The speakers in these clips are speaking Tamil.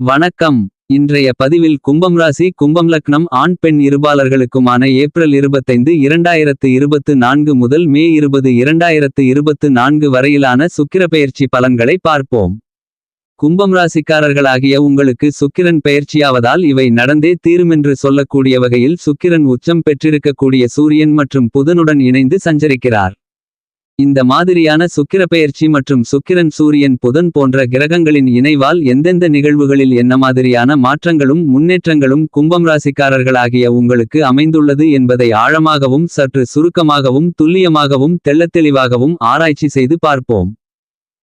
வணக்கம். இன்றைய பதிவில் கும்பம் ராசி கும்பம் லக்னம் ஆண் பெண் இருபாலர்களுக்குமான ஏப்ரல் இருபத்தைந்து இரண்டாயிரத்து இருபத்து நான்கு முதல் மே இருபது இரண்டாயிரத்து இருபத்து நான்கு வரையிலான சுக்கிர பெயர்ச்சி பலன்களை பார்ப்போம். கும்பம் ராசிக்காரர்களாகிய உங்களுக்கு சுக்கிரன் பெயர்ச்சியாவதால் இவை நடந்தே தீருமென்று சொல்லக்கூடிய வகையில் சுக்கிரன் உச்சம் பெற்றிருக்கக்கூடிய சூரியன் மற்றும் புதனுடன் இணைந்து சஞ்சரிக்கிறார். இந்த மாதிரியான சுக்கிரப்பெயர்ச்சி மற்றும் சுக்கிரன் சூரியன் புதன் போன்ற கிரகங்களின் இணைவால் எந்தெந்த நிகழ்வுகளில் என்ன மாதிரியான மாற்றங்களும் முன்னேற்றங்களும் கும்பம் ராசிக்காரர்களாகிய உங்களுக்கு அமைந்துள்ளது என்பதை ஆழமாகவும் சற்று சுருக்கமாகவும் துல்லியமாகவும் தெள்ளத்தெளிவாகவும் ஆராய்ச்சி செய்து பார்ப்போம்.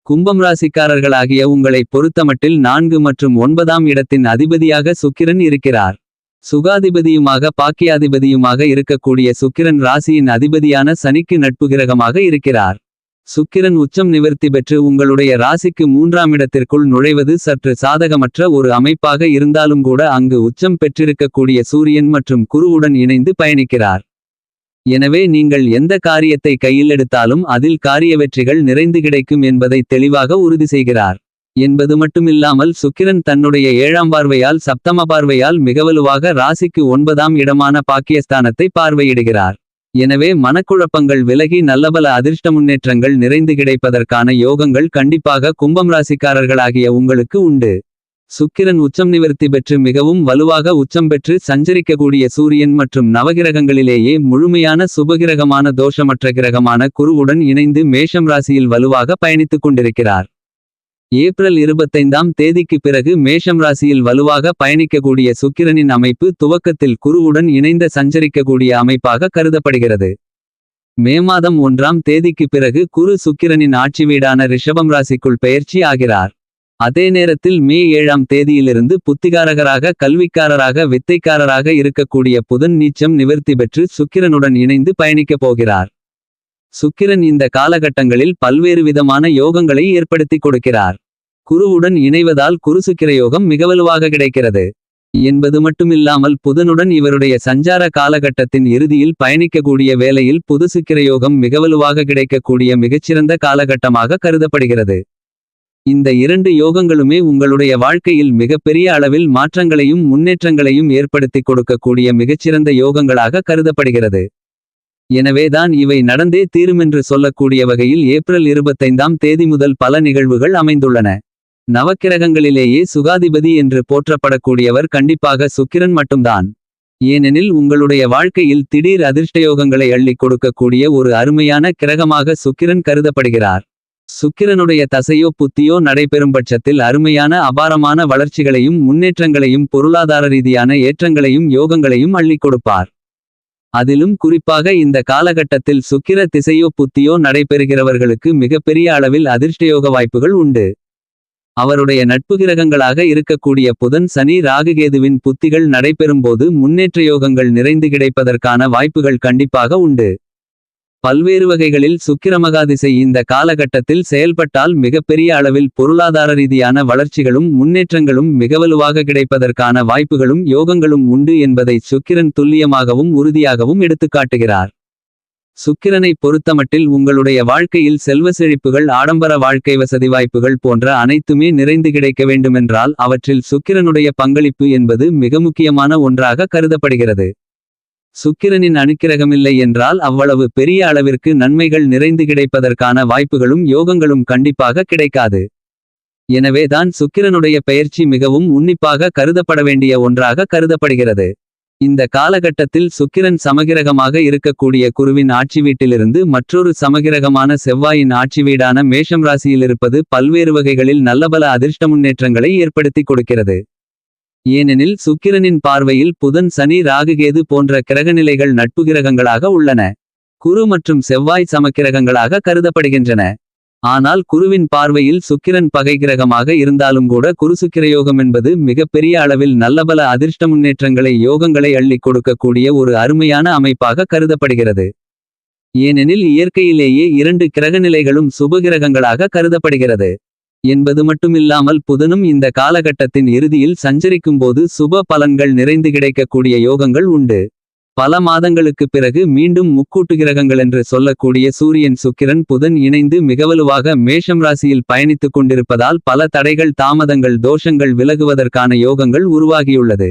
கும்பம் ராசிக்காரர்களாகிய உங்களை பொறுத்தமட்டில் நான்கு மற்றும் ஒன்பதாம் இடத்தின் அதிபதியாக சுக்கிரன் இருக்கிறார். சுகாதிபதியுமாக பாக்கியாதிபதியுமாக இருக்கக்கூடிய சுக்கிரன் ராசியின் அதிபதியான சனிக்கு நட்பு கிரகமாக இருக்கிறார். சுக்கிரன் உச்சம் நிவர்த்தி பெற்று உங்களுடைய ராசிக்கு மூன்றாம் இடத்திற்குள் நுழைவது சற்று சாதகமற்ற ஒரு அமைப்பாக இருந்தாலும் கூட அங்கு உச்சம் பெற்றிருக்கக்கூடிய சூரியன் மற்றும் குருவுடன் இணைந்து பயணிக்கிறார். எனவே நீங்கள் எந்த காரியத்தை கையில் எடுத்தாலும் அதில் காரிய வெற்றிகள் நிறைந்து கிடைக்கும் என்பதை தெளிவாக உறுதி செய்கிறார். என்பது மட்டுமில்லாமல் சுக்கிரன் தன்னுடைய ஏழாம் பார்வையால் சப்தம பார்வையால் மிகவலுவாக ராசிக்கு ஒன்பதாம் இடமான பாக்கியஸ்தானத்தை பார்வையிடுகிறார். எனவே மனக்குழப்பங்கள் விலகி நல்லபல அதிர்ஷ்ட முன்னேற்றங்கள் நிறைந்து கிடைப்பதற்கான யோகங்கள் கண்டிப்பாக கும்பம் ராசிக்காரர்களாகிய உங்களுக்கு உண்டு. சுக்கிரன் உச்சம் நிவர்த்தி பெற்று மிகவும் வலுவாக உச்சம் பெற்று சஞ்சரிக்கக்கூடிய சூரியன் மற்றும் நவகிரகங்களிலேயே முழுமையான சுபகிரகமான தோஷமற்ற கிரகமான குருவுடன் இணைந்து மேஷம் ராசியில் வலுவாக பயணித்துக் கொண்டிருக்கிறார். ஏப்ரல் இருபத்தைந்தாம் தேதிக்கு பிறகு மேஷம் ராசியில் வலுவாக பயணிக்கக்கூடிய சுக்கிரனின் அமைப்பு துவக்கத்தில் குருவுடன் இணைந்த சஞ்சரிக்கக்கூடிய அமைப்பாக கருதப்படுகிறது. மே மாதம் ஒன்றாம் தேதிக்கு பிறகு குரு சுக்கிரனின் ஆட்சி வீடான ரிஷபம் ராசிக்குள் பெயர்ச்சி ஆகிறார். அதே நேரத்தில் மே ஏழாம் தேதியிலிருந்து புத்திகாரகராக கல்விக்காரராக வித்தைக்காரராக இருக்கக்கூடிய புதன் நீச்சம் நிவர்த்தி பெற்று சுக்கிரனுடன் இணைந்து பயணிக்கப் போகிறார். சுக்கிரன் இந்த காலகட்டங்களில் பல்வேறு விதமான யோகங்களை ஏற்படுத்திக் கொடுக்கிறார். குருவுடன் இணைவதால் குருசுக்கிரயோகம் மிகவலுவாக கிடைக்கிறது. என்பது மட்டுமில்லாமல் புதனுடன் இவருடைய சஞ்சார காலகட்டத்தின் இறுதியில் பயணிக்கக்கூடிய வேளையில் புது சுக்கிரயோகம் மிகவலுவாக கிடைக்கக்கூடிய மிகச்சிறந்த காலகட்டமாக கருதப்படுகிறது. இந்த இரண்டு யோகங்களுமே உங்களுடைய வாழ்க்கையில் மிகப்பெரிய அளவில் மாற்றங்களையும் முன்னேற்றங்களையும் ஏற்படுத்திக் கொடுக்கக்கூடிய மிகச்சிறந்த யோகங்களாக கருதப்படுகிறது. எனவேதான் இவை நடந்தே தீருமென்று சொல்லக்கூடிய வகையில் ஏப்ரல் இருபத்தைந்தாம் தேதி முதல் பல நிகழ்வுகள் அமைந்துள்ளன. நவக்கிரகங்களிலேயே சுகாதிபதி என்று போற்றப்படக்கூடியவர் கண்டிப்பாக சுக்கிரன் மட்டும்தான். ஏனெனில் உங்களுடைய வாழ்க்கையில் திடீர் அதிர்ஷ்டயோகங்களை அள்ளி கொடுக்கக்கூடிய ஒரு அருமையான கிரகமாக சுக்கிரன் கருதப்படுகிறார். சுக்கிரனுடைய தசையோ புத்தியோ நடைபெறும் பட்சத்தில் அருமையான அபாரமான வளர்ச்சிகளையும் முன்னேற்றங்களையும் பொருளாதார ரீதியான ஏற்றங்களையும் யோகங்களையும் அள்ளிக் கொடுப்பார். அதிலும் குறிப்பாக இந்த காலகட்டத்தில் சுக்கிர திசையோ புத்தியோ நடைபெறுகிறவர்களுக்கு மிகப்பெரிய அளவில் அதிர்ஷ்டயோக வாய்ப்புகள் உண்டு. அவருடைய நட்பு கிரகங்களாக இருக்கக்கூடிய புதன் சனி ராகுகேதுவின் புத்திகள் நடைபெறும்போது முன்னேற்ற யோகங்கள் நிறைந்து கிடைப்பதற்கான வாய்ப்புகள் கண்டிப்பாக உண்டு. பல்வேறு வகைகளில் சுக்கிரமகாதிசை இந்த காலகட்டத்தில் செயல்பட்டால் மிகப்பெரிய அளவில் பொருளாதார ரீதியான வளர்ச்சிகளும் முன்னேற்றங்களும் மிகவலுவாக கிடைப்பதற்கான வாய்ப்புகளும் யோகங்களும் உண்டு என்பதை சுக்கிரன் துல்லியமாகவும் உறுதியாகவும் எடுத்துக்காட்டுகிறார். சுக்கிரனை பொறுத்தமட்டில் உங்களுடைய வாழ்க்கையில் செல்வ செழிப்புகள் ஆடம்பர வாழ்க்கை வசதி வாய்ப்புகள் போன்ற அனைத்துமே நிறைந்து கிடைக்க வேண்டுமென்றால் அவற்றில் சுக்கிரனுடைய பங்களிப்பு என்பது மிக முக்கியமான ஒன்றாக கருதப்படுகிறது. சுக்கிரனின் அணுக்கிரகமில்லை என்றால் அவ்வளவு பெரிய அளவிற்கு நன்மைகள் நிறைந்து கிடைப்பதற்கான வாய்ப்புகளும் யோகங்களும் கண்டிப்பாக கிடைக்காது. எனவேதான் சுக்கிரனுடைய பெயர்ச்சி மிகவும் உன்னிப்பாக கருதப்பட வேண்டிய ஒன்றாக கருதப்படுகிறது. இந்த காலகட்டத்தில் சுக்கிரன் சமகிரகமாக இருக்கக்கூடிய குருவின் ஆட்சி வீட்டிலிருந்து மற்றொரு சமகிரகமான செவ்வாயின் ஆட்சி வீடான மேஷம் ராசியிலிருப்பது பல்வேறு வகைகளில் நல்லபல அதிர்ஷ்ட முன்னேற்றங்களை ஏற்படுத்திக் கொடுக்கிறது. ஏனெனில் சுக்கிரனின் பார்வையில் புதன் சனி ராகுகேது போன்ற கிரகநிலைகள் நட்பு கிரகங்களாக உள்ளன. குரு மற்றும் செவ்வாய் சமக்கிரகங்களாக கருதப்படுகின்றன. ஆனால் குருவின் பார்வையில் சுக்கிரன் பகை கிரகமாக இருந்தாலும் கூட குருசுக்கிரயோகம் என்பது மிகப்பெரிய அளவில் நல்லபல அதிர்ஷ்ட முன்னேற்றங்களை யோகங்களை அள்ளிக் கொடுக்கக்கூடிய ஒரு அருமையான அமைப்பாக கருதப்படுகிறது. ஏனெனில் இயற்கையிலேயே இரண்டு கிரகநிலைகளும் சுபகிரகங்களாக கருதப்படுகிறது. என்பது மட்டுமில்லாமல் புதனும் இந்த காலகட்டத்தின் இறுதியில் சஞ்சரிக்கும்போது சுப பலன்கள் நிறைந்து கிடைக்கக்கூடிய யோகங்கள் உண்டு. பல மாதங்களுக்குப் பிறகு மீண்டும் முக்கூட்டு கிரகங்கள் என்று சொல்லக்கூடிய சூரியன் சுக்கிரன் புதன் இணைந்து மிகவலுவாக மேஷம் ராசியில் பயணித்துக் கொண்டிருப்பதால் பல தடைகள் தாமதங்கள் தோஷங்கள் விலகுவதற்கான யோகங்கள் உருவாகியுள்ளது.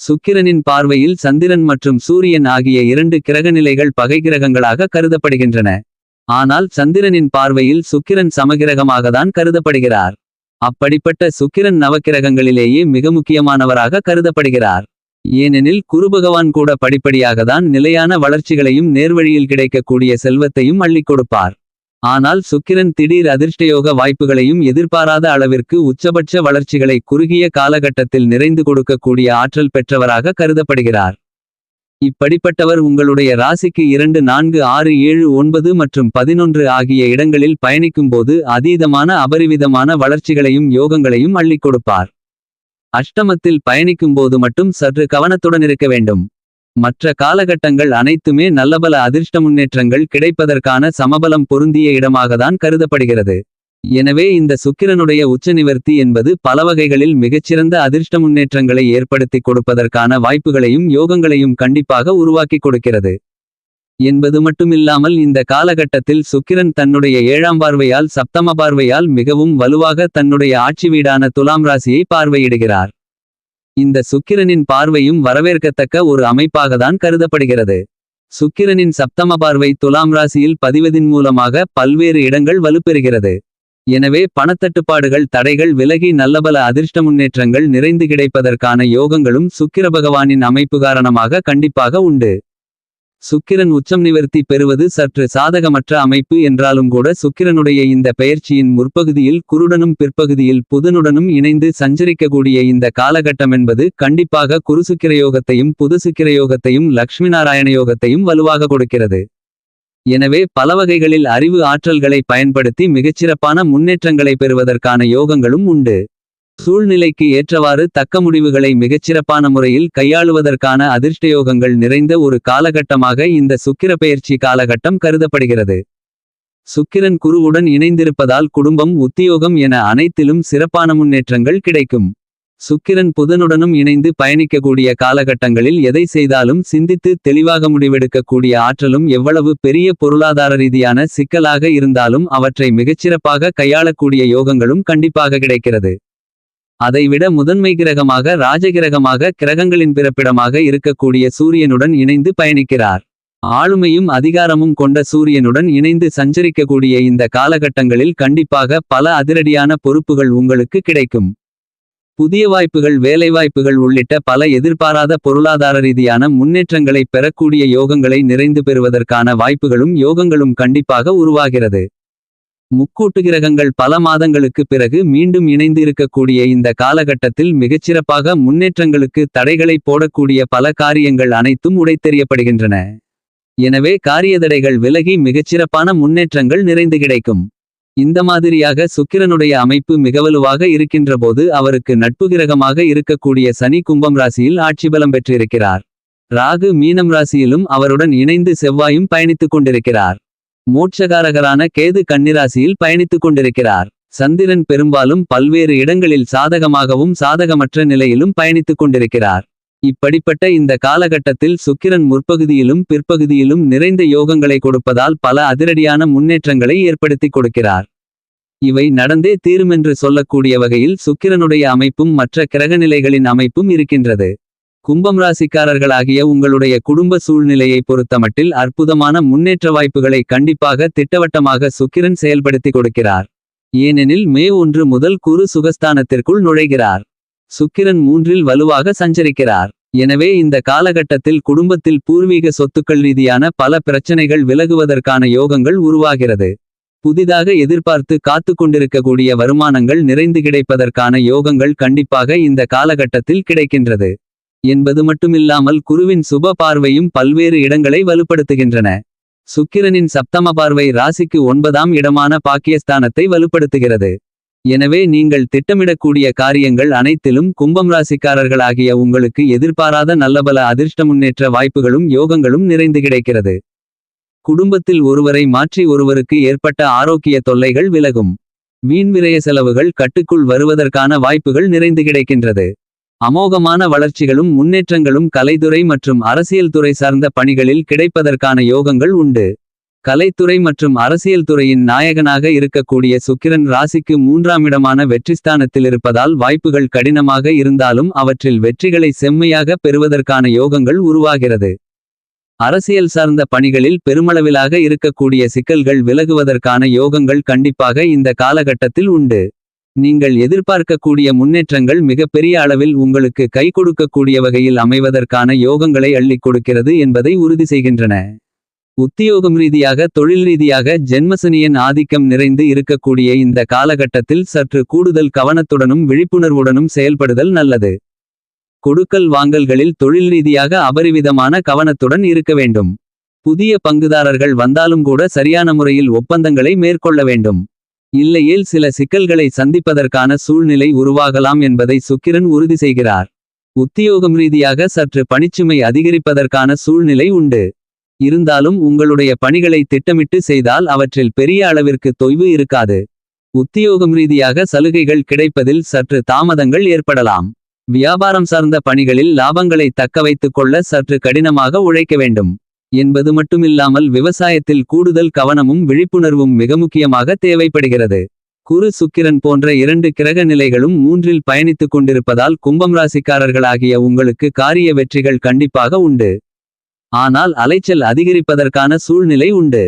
சுக்கிரனின் பார்வையில் சந்திரன் மற்றும் சூரியன் ஆகிய இரண்டு கிரகநிலைகள் பகை கிரகங்களாக கருதப்படுகின்றன. ஆனால் சந்திரனின் பார்வையில் சுக்கிரன் சமகிரகமாகத்தான் கருதப்படுகிறார். அப்படிப்பட்ட சுக்கிரன் நவக்கிரகங்களிலேயே மிக முக்கியமானவராக கருதப்படுகிறார். ஏனெனில் குருபகவான் கூட படிப்படியாகத்தான் நிலையான வளர்ச்சிகளையும் நேர்வழியில் கிடைக்கக்கூடிய செல்வத்தையும் அள்ளிக் கொடுப்பார். ஆனால் சுக்கிரன் திடீர் அதிர்ஷ்டயோக வாய்ப்புகளையும் எதிர்பாராத அளவிற்கு உச்சபட்ச வளர்ச்சிகளை குறுகிய காலகட்டத்தில் நிறைந்து கொடுக்கக்கூடிய ஆற்றல் பெற்றவராக கருதப்படுகிறார். இப்படிப்பட்டவர் உங்களுடைய ராசிக்கு இரண்டு நான்கு ஆறு ஏழு ஒன்பது மற்றும் பதினொன்று ஆகிய இடங்களில் பயணிக்கும்போது அதீதமான அபரிவிதமான வளர்ச்சிகளையும் யோகங்களையும் அள்ளிக் கொடுப்பார். அஷ்டமத்தில் பயணிக்கும்போது மட்டும் சற்று கவனத்துடன் இருக்க வேண்டும். மற்ற காலகட்டங்கள் அனைத்துமே நல்லபல அதிர்ஷ்ட முன்னேற்றங்கள் கிடைப்பதற்கான சமபலம் பொருந்திய இடமாகத்தான் கருதப்படுகிறது. எனவே இந்த சுக்கிரனுடைய உச்ச நிவர்த்தி என்பது பல வகைகளில் மிகச்சிறந்த அதிர்ஷ்ட முன்னேற்றங்களை ஏற்படுத்திக் கொடுப்பதற்கான வாய்ப்புகளையும் யோகங்களையும் கண்டிப்பாக உருவாக்கிக் கொடுக்கிறது. என்பது மட்டுமில்லாமல் இந்த காலகட்டத்தில் சுக்கிரன் தன்னுடைய ஏழாம் பார்வையால் சப்தம பார்வையால் மிகவும் வலுவாக தன்னுடைய ஆட்சி வீடான துலாம் ராசியை பார்வையிடுகிறார். இந்த சுக்கிரனின் பார்வையும் வரவேற்கத்தக்க ஒரு அமைப்பாகத்தான் கருதப்படுகிறது. சுக்கிரனின் சப்தம பார்வை துலாம் ராசியில் பதிவதின் மூலமாக பல்வேறு இடங்கள் வலுப்பெறுகிறது. எனவே பணத்தட்டுப்பாடுகள் தடைகள் விலகி நல்லபல அதிர்ஷ்ட முன்னேற்றங்கள் நிறைந்து கிடைப்பதற்கான யோகங்களும் சுக்கிர பகவானின் அமைப்பு காரணமாக கண்டிப்பாக உண்டு. சுக்கிரன் உச்சம் நிவர்த்தி பெறுவது சற்று சாதகமற்ற அமைப்பு என்றாலும் கூட சுக்கிரனுடைய இந்த பெயர்ச்சியின் முற்பகுதியில் குருடனும் பிற்பகுதியில் புதனுடனும் இணைந்து சஞ்சரிக்கக்கூடிய இந்த காலகட்டமென்பது கண்டிப்பாக குருசுக்கிரயோகத்தையும் புதுசுக்கிரயோகத்தையும் புதுசுக்கிர யோகத்தையும் லக்ஷ்மி நாராயண யோகத்தையும் வலுவாக கொடுக்கிறது. எனவே பல வகைகளில் அறிவு ஆற்றல்களை பயன்படுத்தி மிகச்சிறப்பான முன்னேற்றங்களை பெறுவதற்கான யோகங்களும் உண்டு. சூழ்நிலைக்கு ஏற்றவாறு தக்க முடிவுகளை மிகச்சிறப்பான முறையில் கையாளுவதற்கான அதிர்ஷ்டயோகங்கள் நிறைந்த ஒரு காலகட்டமாக இந்த சுக்கிர பெயர்ச்சி காலகட்டம் கருதப்படுகிறது. சுக்கிரன் குருவுடன் இணைந்திருப்பதால் குடும்பம் உத்தியோகம் என அனைத்திலும் சிறப்பான முன்னேற்றங்கள் கிடைக்கும். சுக்கிரன் புதனுடனும் இணைந்து பயணிக்கக்கூடிய காலகட்டங்களில் எதை செய்தாலும் சிந்தித்து தெளிவாக முடிவெடுக்கக்கூடிய ஆற்றலும் எவ்வளவு பெரிய பொருளாதார ரீதியான சிக்கலாக இருந்தாலும் அவற்றை மிகச்சிறப்பாக கையாளக்கூடிய யோகங்களும் கண்டிப்பாக கிடைக்கிறது. அதைவிட முதன்மை கிரகமாக ராஜகிரகமாக கிரகங்களின் பிறப்பிடமாக இருக்கக்கூடிய சூரியனுடன் இணைந்து பயணிக்கிறார். ஆளுமையும் அதிகாரமும் கொண்ட சூரியனுடன் இணைந்து சஞ்சரிக்கக்கூடிய இந்த காலகட்டங்களில் கண்டிப்பாக பல அதிரடியான பொறுப்புகள் உங்களுக்கு கிடைக்கும். புதிய வாய்ப்புகள் வேலைவாய்ப்புகள் உள்ளிட்ட பல எதிர்பாராத பொருளாதார ரீதியான முன்னேற்றங்களை பெறக்கூடிய யோகங்களை நிறைந்து பெறுவதற்கான வாய்ப்புகளும் யோகங்களும் கண்டிப்பாக உருவாகிறது. முக்கூட்டு கிரகங்கள் பல மாதங்களுக்கு பிறகு மீண்டும் இணைந்து இருக்கக்கூடிய இந்த காலகட்டத்தில் மிகச்சிறப்பாக முன்னேற்றங்களுக்கு தடைகளை போடக்கூடிய பல காரியங்கள் அனைத்தும் உடைத்தெறியப்படுகின்றன. எனவே காரியதடைகள் விலகி மிகச்சிறப்பான முன்னேற்றங்கள் நிறைந்து கிடைக்கும். இந்த மாதிரியாக சுக்கிரனுடைய அமைப்பு மிகவலுவாக இருக்கின்றபோது அவருக்கு நட்பு கிரகமாக இருக்கக்கூடிய சனி கும்பம் ராசியில் ஆட்சி பலம் பெற்றிருக்கிறார். ராகு மீனம் ராசியிலும் அவருடன் இணைந்து செவ்வாயும் பயணித்துக் கொண்டிருக்கிறார். மோட்சகாரகரான கேது கன்னிராசியில் பயணித்துக் கொண்டிருக்கிறார். சந்திரன் பெரும்பாலும் பல்வேறு இடங்களில் சாதகமாகவும் சாதகமற்ற நிலையிலும் பயணித்துக் கொண்டிருக்கிறார். இப்படிப்பட்ட இந்த காலகட்டத்தில் சுக்கிரன் முற்பகுதியிலும் பிற்பகுதியிலும் நிறைந்த யோகங்களை கொடுப்பதால் பல அதிரடியான முன்னேற்றங்களை ஏற்படுத்திக் கொடுக்கிறார். இவை நடந்தே தீருமென்று சொல்லக்கூடிய வகையில் சுக்கிரனுடைய அமைப்பும் மற்ற கிரகநிலைகளின் அமைப்பும் இருக்கின்றது. கும்பம் ராசிக்காரர்களாகிய உங்களுடைய குடும்ப சூழ்நிலையை பொறுத்தமட்டில் அற்புதமான முன்னேற்ற வாய்ப்புகளை கண்டிப்பாக திட்டவட்டமாக சுக்கிரன் செயல்படுத்தி கொடுக்கிறார். ஏனெனில் மே ஒன்று முதல் குரு சுகஸ்தானத்திற்குள் நுழைகிறார். சுக்கிரன் மூன்றில் வலுவாக சஞ்சரிக்கிறார். எனவே இந்த காலகட்டத்தில் குடும்பத்தில் பூர்வீக சொத்துக்கள் ரீதியான பல பிரச்சனைகள் விலகுவதற்கான யோகங்கள் உருவாகிறது. புதிதாக எதிர்பார்த்து காத்து கொண்டிருக்கக்கூடிய வருமானங்கள் நிறைந்து கிடைப்பதற்கான யோகங்கள் கண்டிப்பாக இந்த காலகட்டத்தில் கிடைக்கின்றது. என்பது மட்டுமில்லாமல் குருவின் சுப பார்வையும் பல்வேறு இடங்களை வலுப்படுத்துகின்றன. சுக்கிரனின் சப்தம பார்வை ராசிக்கு ஒன்பதாம் இடமான பாக்கியஸ்தானத்தை வலுப்படுத்துகிறது. எனவே நீங்கள் திட்டமிடக்கூடிய காரியங்கள் அனைத்திலும் கும்பம் ராசிக்காரர்களாகிய உங்களுக்கு எதிர்பாராத நல்லபல அதிர்ஷ்ட முன்னேற்ற வாய்ப்புகளும் யோகங்களும் நிறைந்து கிடைக்கிறது. குடும்பத்தில் ஒருவரை மாற்றி ஒருவருக்கு ஏற்பட்ட ஆரோக்கிய தொல்லைகள் விலகும். வீண் விரய செலவுகள் கட்டுக்குள் வருவதற்கான வாய்ப்புகள் நிறைந்து கிடைக்கின்றது. அமோகமான வளர்ச்சிகளும் முன்னேற்றங்களும் கலைத்துறை மற்றும் அரசியல் துறை சார்ந்த பணிகளில் கிடைப்பதற்கான யோகங்கள் உண்டு. கலைத்துறை மற்றும் அரசியல் துறையின் நாயகனாக இருக்கக்கூடிய சுக்கிரன் ராசிக்கு மூன்றாமிடமான வெற்றிஸ்தானத்தில் இருப்பதால் வாய்ப்புகள் கடினமாக இருந்தாலும் அவற்றில் வெற்றிகளை செம்மையாக பெறுவதற்கான யோகங்கள் உருவாகிறது. அரசியல் சார்ந்த பணிகளில் பெருமளவிலாக இருக்கக்கூடிய சிக்கல்கள் விலகுவதற்கான யோகங்கள் கண்டிப்பாக இந்த காலகட்டத்தில் உண்டு. நீங்கள் எதிர்பார்க்கக்கூடிய முன்னேற்றங்கள் மிகப்பெரிய அளவில் உங்களுக்கு கை கொடுக்கக்கூடிய வகையில் அமைவதற்கான யோகங்களை அள்ளிக் கொடுக்கிறது என்பதை உறுதி செய்கின்றன. உத்தியோகம் ரீதியாக தொழில் ரீதியாக ஜென்மசனியின் ஆதிக்கம் நிறைந்து இருக்கக்கூடிய இந்த காலகட்டத்தில் சற்று கூடுதல் கவனத்துடனும் விழிப்புணர்வுடனும் செயல்படுதல் நல்லது. கொடுக்கல் வாங்கல்களில் தொழில் ரீதியாக அபரிவிதமான கவனத்துடன் இருக்க வேண்டும். புதிய பங்குதாரர்கள் வந்தாலும் கூட சரியான முறையில் ஒப்பந்தங்களை மேற்கொள்ள வேண்டும். இல்லையேல் சில சிக்கல்களை சந்திப்பதற்கான சூழ்நிலை உருவாகலாம் என்பதை சுக்கிரன் உறுதி செய்கிறார். உத்தியோகம் ரீதியாக சற்று பணிச்சுமை அதிகரிப்பதற்கான சூழ்நிலை உண்டு. இருந்தாலும் உங்களுடைய பணிகளை திட்டமிட்டு செய்தால் அவற்றில் பெரிய அளவிற்கு தொய்வு இருக்காது. உத்தியோகம் ரீதியாக சலுகைகள் கிடைப்பதில் சற்று தாமதங்கள் ஏற்படலாம். வியாபாரம் சார்ந்த பணிகளில் லாபங்களை தக்கவைத்துக் கொள்ள சற்று கடினமாக உழைக்க வேண்டும். என்பது மட்டுமில்லாமல் விவசாயத்தில் கூடுதல் கவனமும் விழிப்புணர்வும் மிக முக்கியமாக தேவைப்படுகிறது. குரு சுக்கிரன் போன்ற இரண்டு கிரக நிலைகளும் மூன்றில் பயணித்துக் கொண்டிருப்பதால் கும்பம் ராசிக்காரர்களாகிய உங்களுக்கு காரிய வெற்றிகள் கண்டிப்பாக உண்டு. ஆனால் அலைச்சல் அதிகரிப்பதற்கான சூழ்நிலை உண்டு.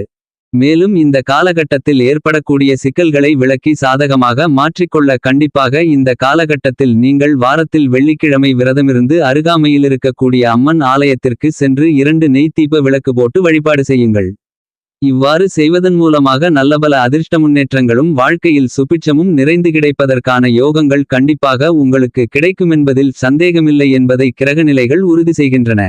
மேலும் இந்த காலகட்டத்தில் ஏற்படக்கூடிய சிக்கல்களை விளக்கி சாதகமாக மாற்றிக்கொள்ள கண்டிப்பாக இந்த காலகட்டத்தில் நீங்கள் வாரத்தில் வெள்ளிக்கிழமை விரதமிருந்து அருகாமையில் இருக்கக்கூடிய அம்மன் ஆலயத்திற்கு சென்று இரண்டு நெய் தீப விளக்கு போட்டு வழிபாடு செய்யுங்கள். இவ்வாறு செய்வதன் மூலமாக நல்லபல அதிர்ஷ்ட முன்னேற்றங்களும் வாழ்க்கையில் சுபிட்சமும் நிறைந்து கிடைப்பதற்கான யோகங்கள் கண்டிப்பாக உங்களுக்கு கிடைக்குமென்பதில் சந்தேகமில்லை என்பதை கிரகநிலைகள் உறுதி செய்கின்றன.